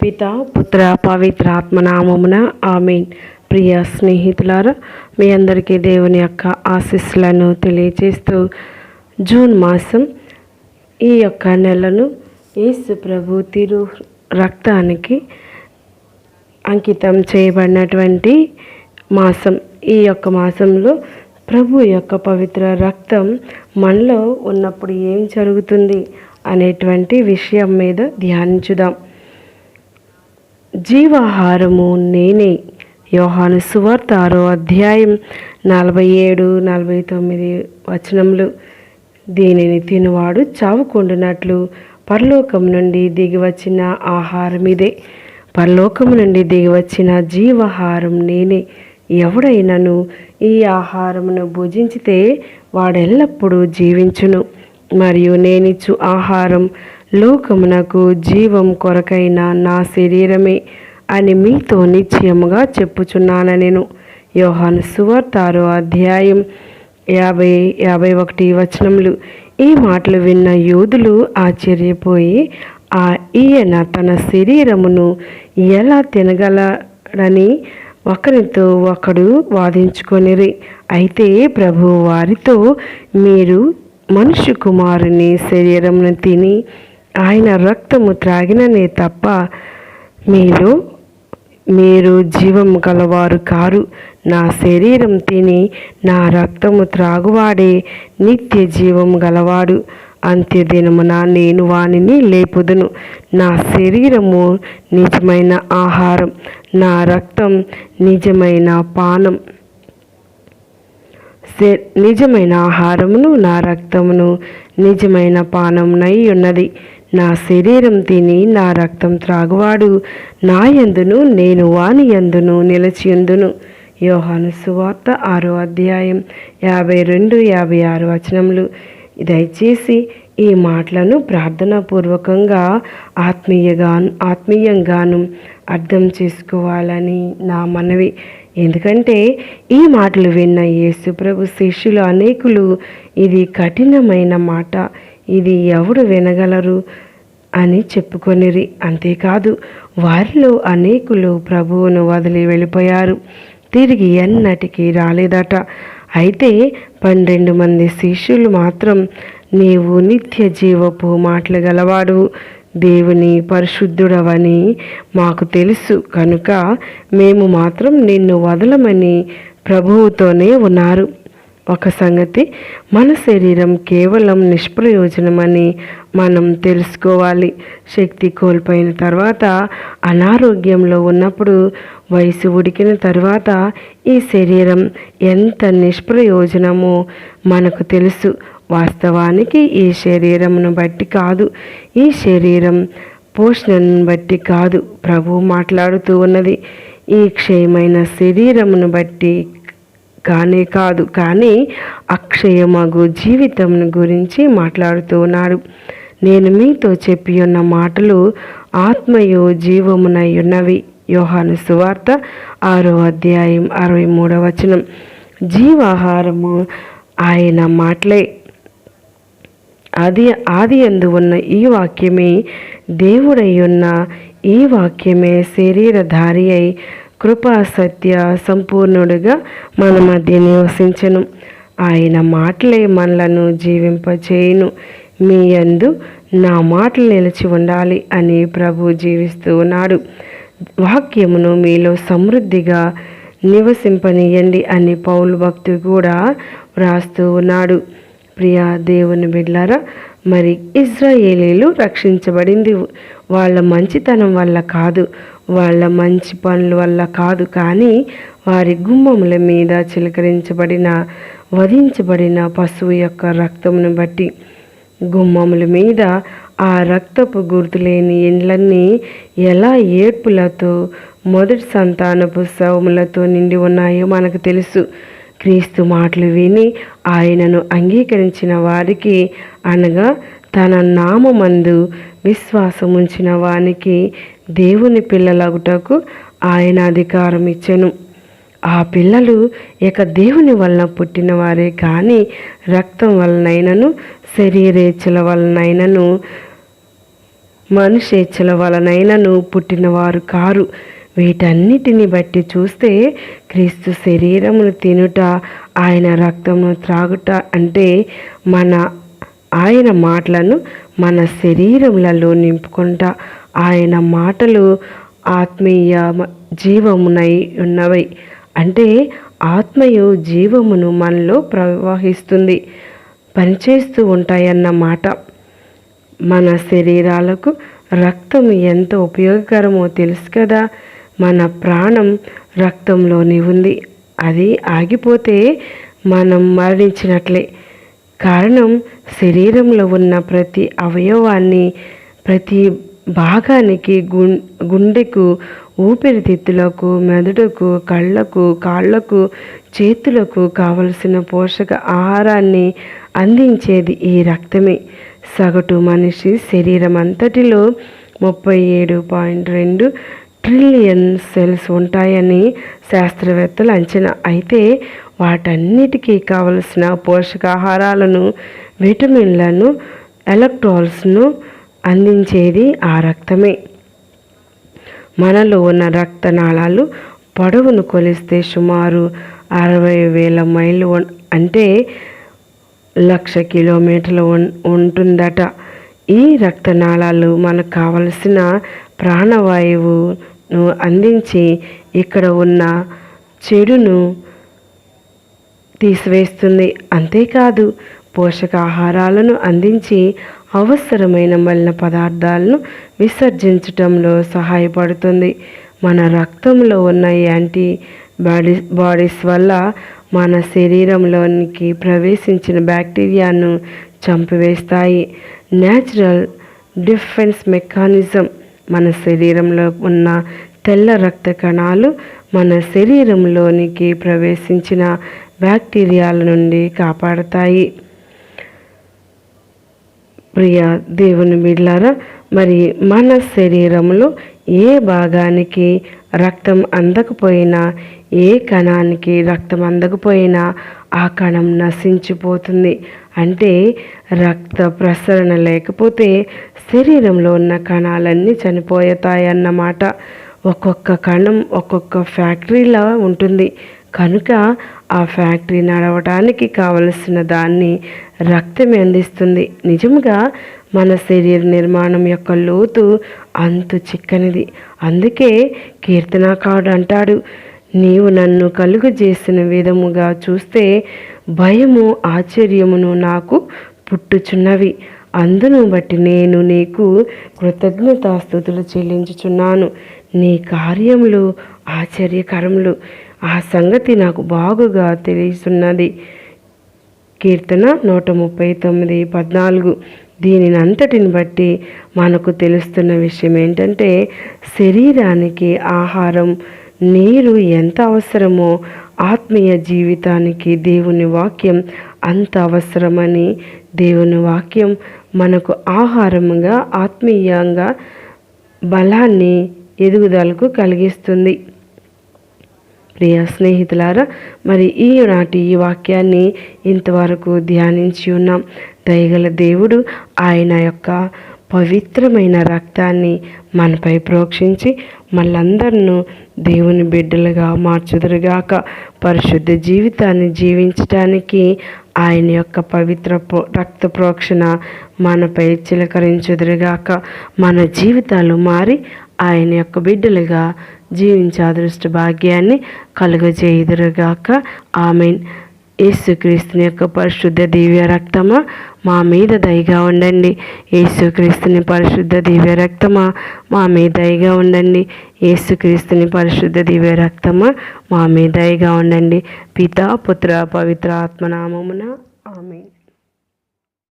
పిత పుత్ర పవిత్ర ఆత్మనామమున ఆమెన్. ప్రియ స్నేహితులారా మీ అందరికీ దేవుని యొక్క ఆశీస్సులను తెలియజేస్తూ జూన్ మాసం ఈ యొక్క నెలను యేసు ప్రభు తిరు రక్తానికి అంకితం చేయబడినటువంటి మాసం. ఈ యొక్క మాసంలో ప్రభు యొక్క పవిత్ర రక్తం మనలో ఉన్నప్పుడు ఏం జరుగుతుంది అనేటువంటి విషయం మీద ధ్యానించుదాం. జీవాహారము నేనే. యోహాను సువార్త ఆరో అధ్యాయం నలభై ఏడు నలభై తొమ్మిది వచనములు. దీనిని తినువాడు చావుకుండునట్లు పరలోకం నుండి దిగివచ్చిన ఆహారం ఇదే. పరలోకం నుండి దిగివచ్చిన జీవహారం జీవాహారం నేనే. ఎవడైనను ఈ ఆహారమును భుజించితే వాడెల్లప్పుడూ జీవించును. మరియు నేనిచ్చు ఆహారం. లోకమునకు జీవం కొరకైన నా శరీరమే అని మీతో నిశ్చయముగా చెప్పుచున్నాను నేను. యోహాను సువార్తారో అధ్యాయం యాభై యాభై ఒకటి వచనములు. ఈ మాటలు విన్న యోధులు ఆశ్చర్యపోయి ఆ ఈయన తన శరీరమును ఎలా తినగలడని ఒకరితో ఒకడు వాదించుకొనిరి. అయితే ప్రభు వారితో మీరు మనుష్య కుమారుని శరీరమును తిని ఆయన రక్తము త్రాగిననే తప్ప మీరు మీరు జీవము గలవారు కారు. నా శరీరం తిని నా రక్తము త్రాగువాడే నిత్య జీవము గలవాడు. అంత్యదినమున నేను వానిని లేపుదును. నా శరీరము నిజమైన ఆహారం నా రక్తం నిజమైన పానం. నిజమైన ఆహారమును నా రక్తమును నిజమైన పానమునై ఉన్నది. నా శరీరం తిని నా రక్తం త్రాగువాడు. నా యందును నేను వాని ఎందును నిలచియుందును. యోహాను సువార్త ఆరో అధ్యాయం యాభై రెండు యాభై ఆరు వచనములు. దయచేసి ఈ మాటలను ప్రార్థనాపూర్వకంగా ఆత్మీయగా ఆత్మీయంగాను అర్థం చేసుకోవాలని నా మనవి. ఎందుకంటే ఈ మాటలు విన్న యేసుప్రభు శిష్యులు అనేకులు ఇది కఠినమైన మాట. ఇది ఎవడు వినగలరు? అని చెప్పుకొనిరి. అంతేకాదు వారిలో అనేకులు ప్రభువును వదిలి వెళ్ళిపోయారు. తిరిగి ఎన్నటికీ రాలేదట. అయితే పన్నెండు మంది శిష్యులు మాత్రం నీవు నిత్య జీవపు మాటలు గలవాడు దేవుని పరిశుద్ధుడవని మాకు తెలుసు. కనుక మేము మాత్రం నిన్ను వదలమని ప్రభువుతోనే ఉన్నారు. ఒక సంగతి. మన శరీరం కేవలం నిష్ప్రయోజనమని మనం తెలుసుకోవాలి. శక్తి కోల్పోయిన తర్వాత అనారోగ్యంలో ఉన్నప్పుడు వయసు ఉడికిన తర్వాత ఈ శరీరం ఎంత నిష్ప్రయోజనమో మనకు తెలుసు. వాస్తవానికి ఈ శరీరమును బట్టి కాదు. ఈ శరీరం పోషణను బట్టి కాదు. ప్రభు మాట్లాడుతూ ఉన్నది. ఈ క్షయమైన శరీరమును బట్టి కానే కాదు. కానీ అక్షయమగు జీవితం గురించి మాట్లాడుతూ ఉన్నాడు నేను మీతో చెప్పి ఉన్న మాటలు ఆత్మయు జీవమునై ఉన్నవి. యోహాను సువార్త ఆరో అధ్యాయం అరవై మూడవ వచనం. జీవాహారము ఆయన మాటలే. అది ఆది ఎందు ఉన్న ఈ వాక్యమే దేవుడై ఉన్న ఈ వాక్యమే శరీరధారి అయి కృపా సత్య సంపూర్ణుడుగా మన మధ్య నివసించను. ఆయన మాటలే మనలను జీవింపచేయును. మీ యందు నా మాటలు నిలిచి ఉండాలి అని ప్రభు జీవిస్తూ ఉన్నాడు. వాక్యమును మీలో సమృద్ధిగా నివసింపనీయండి అని పౌలు భక్తి కూడా వ్రాస్తూ ఉన్నాడు. ప్రియా దేవుని బిడ్లారా మరి ఇజ్రాయేలీలు రక్షించబడింది. వాళ్ళ మంచితనం వల్ల కాదు. వాళ్ళ మంచి పనుల వల్ల కాదు కానీ వారి గుమ్మముల మీద చిలకరించబడిన వధించబడిన పశువు యొక్క రక్తమును బట్టి గుమ్మముల మీద ఆ రక్తపు గుర్తులేని ఇండ్లన్నీ ఎలా ఏడ్పులతో మొదటి సంతానపు శవములతో నిండి ఉన్నాయో మనకు తెలుసు. క్రీస్తు మాటలు విని ఆయనను అంగీకరించిన వారికి అనగా తన నామమందు విశ్వాసం ఉంచిన వానికి దేవుని పిల్లలగుటకు ఆయన అధికారం ఇచ్చెను. ఆ పిల్లలు ఇక దేవుని వలన పుట్టిన వారే కానీ రక్తం వలనైనను శరీరేచ్ఛల వలనైనను మనుషేచ్ఛల వలనైనను పుట్టినవారు కారు. వీటన్నిటిని బట్టి చూస్తే క్రీస్తు శరీరమును తినుట ఆయన రక్తమును త్రాగుట అంటే మన ఆయన మాటలను మన శరీరములలో నింపుకుంటా. ఆయన మాటలు ఆత్మీయ జీవమునై ఉన్నవి. అంటే ఆత్మయు జీవమును మనలో ప్రవహిస్తుంది పనిచేస్తూ ఉంటాయన్నమాట మన శరీరాలకు రక్తం ఎంత ఉపయోగకరమో తెలుసు కదా. మన ప్రాణం రక్తంలోని ఉంది. అది ఆగిపోతే మనం మరణించినట్లే. కారణం శరీరంలో ఉన్న ప్రతి అవయవాన్ని ప్రతి భాగానికి గుండెకు ఊపిరితిత్తులకు మెదడుకు కళ్ళకు కాళ్ళకు చేతులకు కావలసిన పోషక ఆహారాన్ని అందించేది ఈ రక్తమే. సగటు మనిషి శరీరం అంతటిలో ముప్పై ఏడు పాయింట్ రెండు ట్రిలియన్ సెల్స్ ఉంటాయని శాస్త్రవేత్తలు అంచనా. అయితే వాటన్నిటికీ కావలసిన పోషకాహారాలను విటమిన్లను ఎలక్ట్రాల్స్ను అందించేది ఆ రక్తమే. మనలో ఉన్న రక్తనాళాలు పొడవును కొలిస్తే సుమారు అరవై వేల మైళ్ళు అంటే లక్ష కిలోమీటర్లు ఉంటుందట. ఈ రక్తనాళాలు మనకు కావలసిన ప్రాణవాయువును అందించి ఇక్కడ ఉన్న చెడును తీసివేస్తుంది. అంతేకాదు పోషకాహారాలను అందించి అవసరమైన మలిన పదార్థాలను విసర్జించటంలో సహాయపడుతుంది. మన రక్తంలో ఉన్న యాంటీ బాడీ బాడీస్ వల్ల మన శరీరంలోనికి ప్రవేశించిన బ్యాక్టీరియాను చంపివేస్తాయి. న్యాచురల్ డిఫెన్స్ మెకానిజం మన శరీరంలో ఉన్న తెల్ల రక్త కణాలు మన శరీరంలోనికి ప్రవేశించిన బ్యాక్టీరియాల నుండి కాపాడతాయి. ప్రియ దేవుని బిడ్లారా మరి మన శరీరంలో ఏ భాగానికి రక్తం అందకపోయినా ఏ కణానికి రక్తం అందకపోయినా ఆ కణం నశించిపోతుంది. అంటే రక్త ప్రసరణ లేకపోతే శరీరంలో ఉన్న కణాలన్నీ చనిపోతాయన్నమాట ఒక్కొక్క కణం ఒక్కొక్క ఫ్యాక్టరీలా ఉంటుంది. కనుక ఆ ఫ్యాక్టరీ నడవటానికి కావలసిన దాన్ని రక్తమే అందిస్తుంది. నిజంగా మన శరీర నిర్మాణం యొక్క లోతు అంతు చిక్కనిది. అందుకే కీర్తనాకారుడు అంటాడు నీవు నన్ను కలుగు చేసిన విధముగా చూస్తే భయము ఆశ్చర్యమును నాకు పుట్టుచున్నవి. అందును బట్టి నేను నీకు కృతజ్ఞతాస్థుతులు చెల్లించుచున్నాను. నీ కార్యములు ఆశ్చర్యకరములు. ఆ సంగతి నాకు బాగుగా తెలియచున్నది కీర్తన నూట ముప్పై తొమ్మిది పద్నాలుగు. దీనిని అంతటిని బట్టి మనకు తెలుస్తున్న విషయం ఏంటంటే శరీరానికి ఆహారం నీరు ఎంత అవసరమో ఆత్మీయ జీవితానికి దేవుని వాక్యం అంత అవసరమని దేవుని వాక్యం మనకు ఆహారంగా ఆత్మీయంగా బలాన్ని ఎదుగుదలకు కలిగిస్తుంది. ప్రియ స్నేహితులారా మరి ఈనాటి ఈ వాక్యాన్ని ఇంతవరకు ధ్యానించి ఉన్నాం. దయగల దేవుడు ఆయన యొక్క పవిత్రమైన రక్తాన్ని మనపై ప్రోక్షించి మళ్ళందరినూ దేవుని బిడ్డలుగా మార్చుదురుగాక. పరిశుద్ధ జీవితాన్ని జీవించటానికి ఆయన యొక్క పవిత్ర రక్త ప్రోక్షణ మనపై చిలకరించుదురుగాక. మన జీవితాలు మారి ఆయన యొక్క బిడ్డలుగా జీవించే అదృష్ట భాగ్యాన్ని కలుగజేయుదురుగాక. ఆమెన్. యేసుక్రీస్తుని యొక్క పరిశుద్ధ దివ్య రక్తమా? మా మీద దయగా ఉండండి. యేసుక్రీస్తుని పరిశుద్ధ దివ్య రక్తమా? మా మీద దయగా ఉండండి. యేసుక్రీస్తుని పరిశుద్ధ దివ్య రక్తమా? మా మీద దయగా ఉండండి. పిత పుత్ర పవిత్ర ఆత్మనామమున ఆమె